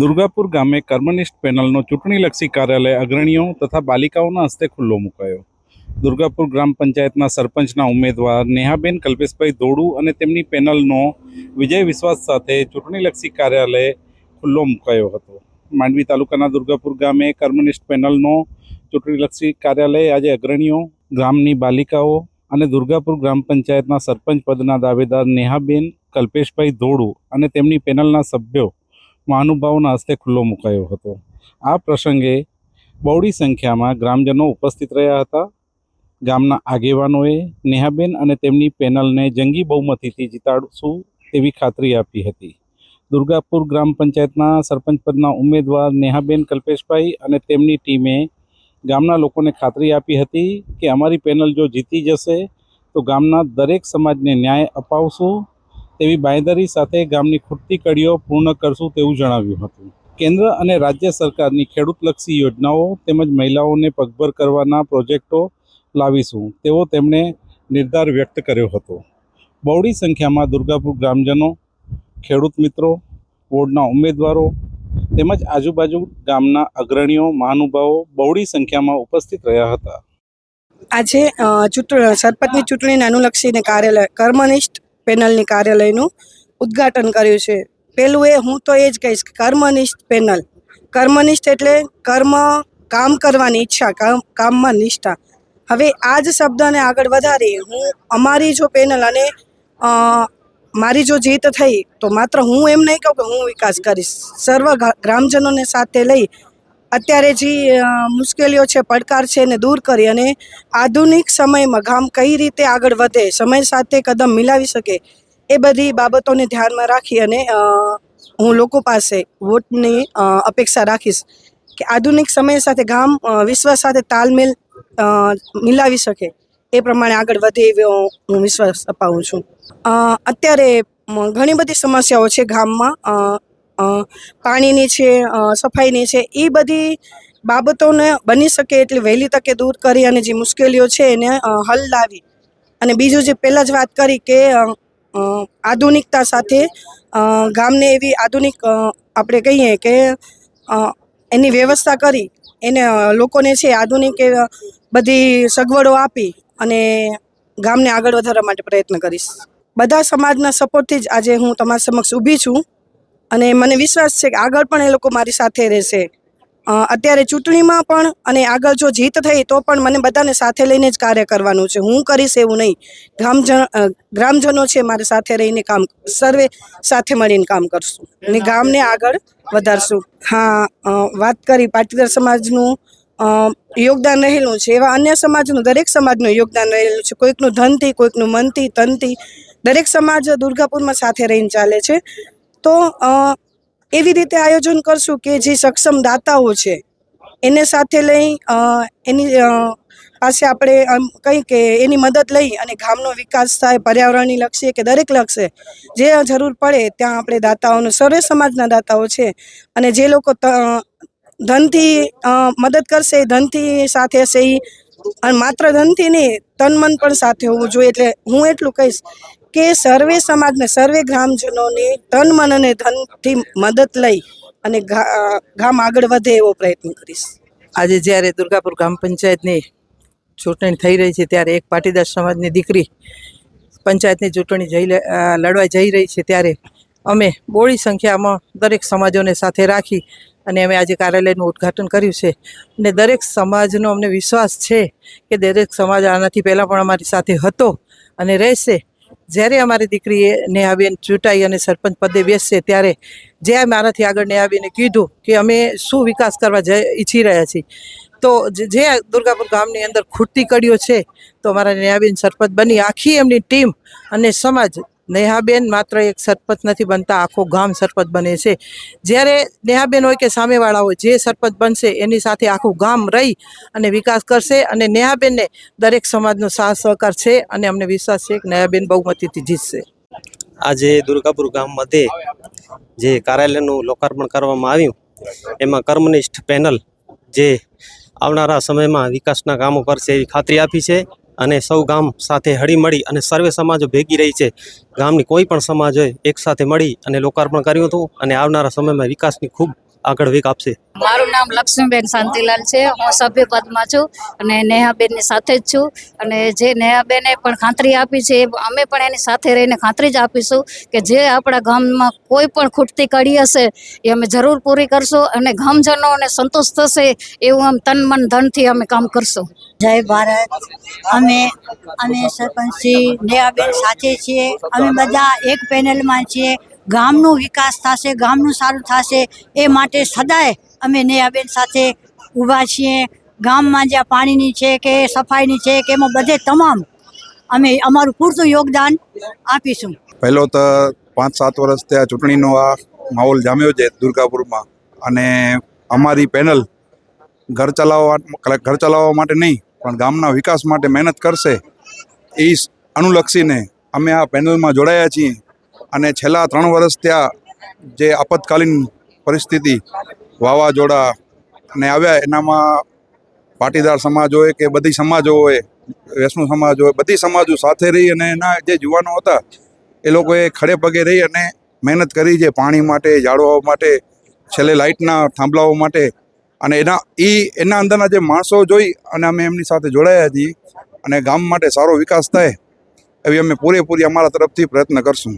દુર્ગાપુર ગામે કર્મનિષ્ઠ પેનલનો ચૂંટણીલક્ષી કાર્યાલય અગ્રણીઓ તથા બાલિકાઓના હસ્તે ખુલ્લો મુકાયો. દુર્ગાપુર ગ્રામ પંચાયતના સરપંચના ઉમેદવાર નેહાબેન કલ્પેશભાઈ ધોડુ અને તેમની પેનલનો વિજય વિશ્વાસ સાથે ચૂંટણીલક્ષી કાર્યાલય ખુલ્લો મુકાયો હતો. માંડવી તાલુકાના દુર્ગાપુર ગામે કર્મનિષ્ઠ પેનલનો ચૂંટણીલક્ષી કાર્યાલય આજે અગ્રણીઓ ગ્રામની બાલિકાઓ અને દુર્ગાપુર ગ્રામ પંચાયતના સરપંચ પદના દાવેદાર નેહાબેન કલ્પેશભાઈ ધોડુ અને તેમની પેનલના સભ્યો મહાનુભાવોના હસ્તે ખુલ્લો મુકાયો હતો. આ પ્રસંગે બહોળી સંખ્યામાં ગ્રામજનો ઉપસ્થિત રહ્યા હતા. ગામના આગેવાનોએ નેહાબેન અને તેમની પેનલને જંગી બહુમતીથી જીતાડશું તેવી ખાતરી આપી હતી. દુર્ગાપુર ગ્રામ પંચાયતના સરપંચ પદના ઉમેદવાર નેહાબેન કલ્પેશભાઈ અને તેમની ટીમે ગામના લોકોને ખાતરી આપી હતી કે અમારી પેનલ જો જીતી જશે, તો ગામના દરેક સમાજને ન્યાય અપાવશું તેવી બાંયધરી સાથે ગામની ખૂટતી કડીઓ પૂર્ણ કરશું તેવું જણાવ્યું હતું. કેન્દ્ર અને રાજ્ય સરકારની ખેડૂતલક્ષી યોજનાઓ તેમજ મહિલાઓને પગભર કરવાના પ્રોજેક્ટો લાવીશું તેવો તેમણે નિર્ધાર વ્યક્ત કર્યો હતો. બહોળી સંખ્યામાં દુર્ગાપુર ગ્રામજનો, ખેડૂત મિત્રો, વોર્ડના ઉમેદવારો તેમજ આજુબાજુ ગામના અગ્રણીઓ, મહાનુભાવો બહોળી સંખ્યામાં ઉપસ્થિત રહ્યા હતા. આજે ચૂંટણી સરપંચની ચૂંટણીને અનુલક્ષીને કાર્યાલય કર્મનિષ્ઠ પેનલની કાર્યાલયનું ઉદ્ઘાટન કર્યું છે. પહેલું એ હું તો એ જ કહીશ કર્મનિષ્ઠ પેનલ. કર્મનિષ્ઠ એટલે કર્મ કામ કરવાની ઈચ્છા, કામ, કામમાં નિષ્ઠા. હવે આ જ શબ્દને આગળ વધારી હું અમારી જો પેનલ અને મારી જો જીત થઈ તો માત્ર હું એમ નહીં કહું કે હું વિકાસ કરીશ. સર્વ ગ્રામજનોને સાથે લઈ અત્યારે જે મુશ્કેલીઓ છે, પડકાર છે, એને દૂર કરી અને આધુનિક સમયમાં ગામ કઈ રીતે આગળ વધે, સમય સાથે કદમ મિલાવી શકે, એ બધી બાબતોને ધ્યાનમાં રાખી અને હું લોકો પાસે વોટની અપેક્ષા રાખીશ કે આધુનિક સમય સાથે ગામ વિશ્વ સાથે તાલમેલ મિલાવી શકે, એ પ્રમાણે આગળ વધે એવો હું વિશ્વાસ અપાવું છું. અત્યારે ઘણી બધી સમસ્યાઓ છે ગામમાં પાણીની છે સફાઈની છે, એ બધી બાબતોને બની શકે એટલી વહેલી તકે દૂર કરી અને જે મુશ્કેલીઓ છે એને હલ લાવી. અને બીજું જે પહેલાં જ વાત કરી કે આધુનિકતા સાથે ગામને એવી આધુનિક આપણે કહીએ કે એની વ્યવસ્થા કરી, એને લોકોને છે આધુનિક બધી સગવડો આપી અને ગામને આગળ વધારવા માટે પ્રયત્ન કરીશ. બધા સમાજના સપોર્ટથી જ આજે હું તમારા સમક્ષ ઊભી છું. અને મને વિશ્વાસ છે કે આગળ પણ એ લોકો મારી સાથે રહેશે. અત્યારે ચૂંટણીમાં પણ અને આગળ જો જીત થઈ તો પણ મને બધાને સાથે લઈને જ કાર્ય કરવાનું છે. હું કરીશ એવું નહીં. ગ્રામજન ગ્રામજનો છે મારે સાથે રહીને કામ સર્વે સાથે મળીને કામ કરશું. અને ગામને આગળ વધારશું. હા વાત કરી પાટીદાર સમાજનું યોગદાન રહેલું છે એવા અન્ય સમાજનું, દરેક સમાજનું યોગદાન રહેલું છે. કોઈકનું ધનથી, કોઈકનું મનથી, તનથી દરેક સમાજ દુર્ગાપુરમાં સાથે રહીને ચાલે છે. તો એવી રીતે આયોજન કરશું કે જે સક્ષમ દાતાઓ છે, એને સાથે લઈ એની પાસે આપણે આમ કંઈ કે એની મદદ લઈ અને ગામનો વિકાસ થાય, પર્યાવરણની લક્ષી કે દરેક લક્ષે, જે જરૂર પડે ત્યાં આપણે દાતાઓનો, સર્વે સમાજના દાતાઓ છે અને જે લોકો ધનથી મદદ કરશે, ધનથી સાથે હશે ઈ અને માત્ર ધનથી નહીં, તન મન પણ સાથે હોવું જોઈએ. એટલે હું એટલું કહીશ કે સર્વે સમાજને સર્વે ગ્રામજનોને તન, મન અને ધનથી મદદ લઈ અને ગામ આગળ વધે એવો પ્રયત્ન કરીશ. આજે જ્યારે દુર્ગાપુર ગ્રામ પંચાયતની ચૂંટણી થઈ રહી છે, ત્યારે એક પાટીદાર સમાજની દીકરી પંચાયતની ચૂંટણી જઈ લડવા જઈ રહી છે, ત્યારે અમે બોળી સંખ્યામાં દરેક સમાજોને સાથે રાખી અને અમે આજે કાર્યાલયનું ઉદ્ઘાટન કર્યું છે. અને દરેક સમાજનો અમને વિશ્વાસ છે કે દરેક સમાજ આનાથી પહેલાં પણ અમારી સાથે હતો અને રહેશે. જ્યારે અમારી દીકરીએ નેહાબેન ચૂંટાઈ અને સરપંચ પદે બેસશે ત્યારે જે મારાથી આગળ નેહાબેને કીધું કે અમે શું વિકાસ કરવા જઈ ઈચ્છી રહ્યા છીએ, તો જે- દુર્ગાપુર ગામની અંદર ખૂટતી કડીઓ છે, તો અમારા નેહાબેન સરપંચ બની. આખી એમની ટીમ અને સમાજ નેહાબેન માત્ર એક સરપંચ નથી બનતા, આખો ગામ સરપંચ બને છે. જ્યારે નેહાબેન હોય કે સામેવાળા હોય, જે સરપંચ બનશે, એની સાથે આખું ગામ રહી અને વિકાસ કરશે અને નેહાબેનને દરેક સમાજનો સાથ સહકાર છે અને અમને વિશ્વાસ છે કે નેહાબેન બહુમતીથી જીતશે. આજે દુર્ગાપુર ગામ મધ્યે જે કાર્યાલયનું લોકાર્પણ કરવામાં આવ્યું, એમાં કર્મનિષ્ઠ પેનલ જે આવનારા સમયમાં વિકાસના કામો કરશે એવી ખાતરી આપી છે. અને સૌ ગામ સાથે હળીમળી અને સર્વે સમાજો ભેગી રહી છે. ગામની કોઈ પણ સમાજ હોય મળી અને લોકાર્પણ કર્યું હતું અને આવનારા સમયમાં વિકાસની ખૂબ આગળ વેગ આપશે. મારું નામ લક્ષ્મીબેન શાંતિલાલ છે. હું સભ્ય પદમાં છું અને નેહાબેનની સાથે જ છું. અને જે નેહાબેને પણ ખાતરી આપી છે એ અમે પણ એની સાથે રહીને ખાતરી જ આપીશું કે જે આપણા ગામમાં કોઈ પણ ખૂટતી કડી હશે એ અમે જરૂર પૂરી કરશું અને ગામજનોને સંતોષ થશે એવું આમ તન મન ધનથી અમે કામ કરશું. જય ભારત. અમે અમે સરપંચશ્રી નેહાબેન સાથે છીએ. અમે બધા એક પેનલમાં છીએ. ગામનો વિકાસ થશે, ગામનું સારું થશે, એ માટે સદાય અમે નેહાબેન સાથે ઊભા છીએ. ગામમાં જ્યાં પાણીની છે કે સફાઈની છે કે એમાં બધે તમામ અમે અમારું પૂરતું યોગદાન આપીશું. પહેલો તો પાંચ સાત વર્ષ ત્યાં ચૂંટણીનો આ માહોલ જામ્યો છે દુર્ગાપુરમાં. અને અમારી પેનલ ઘર ચલાવવા ઘર ચલાવવા માટે નહીં, પણ ગામના વિકાસ માટે મહેનત કરશે. એ અનુલક્ષીને અમે આ પેનલમાં જોડાયા છીએ. અને છેલ્લા ત્રણ વર્ષ ત્યાં જે આપતકાલીન પરિસ્થિતિ વાવાઝોડા અને આવ્યા, એનામાં પાટીદાર સમાજ હોય કે બધી સમાજો હોય વૈષ્ણુ સમાજ હોય બધી સમાજો સાથે રહી અને એના જે યુવાનો હતા, એ લોકોએ ખડે પગે રહી અને મહેનત કરી છે પાણી માટે, ઝાડવાઓ માટે, છેલ્લે લાઇટના થાંભલાઓ માટે અને એના એ એના અંદરના જે માણસો જોઈ અને અમે એમની સાથે જોડાયા છીએ અને ગામ માટે સારો વિકાસ થાય, એવી અમે પૂરેપૂરી અમારા તરફથી પ્રયત્ન કરશું.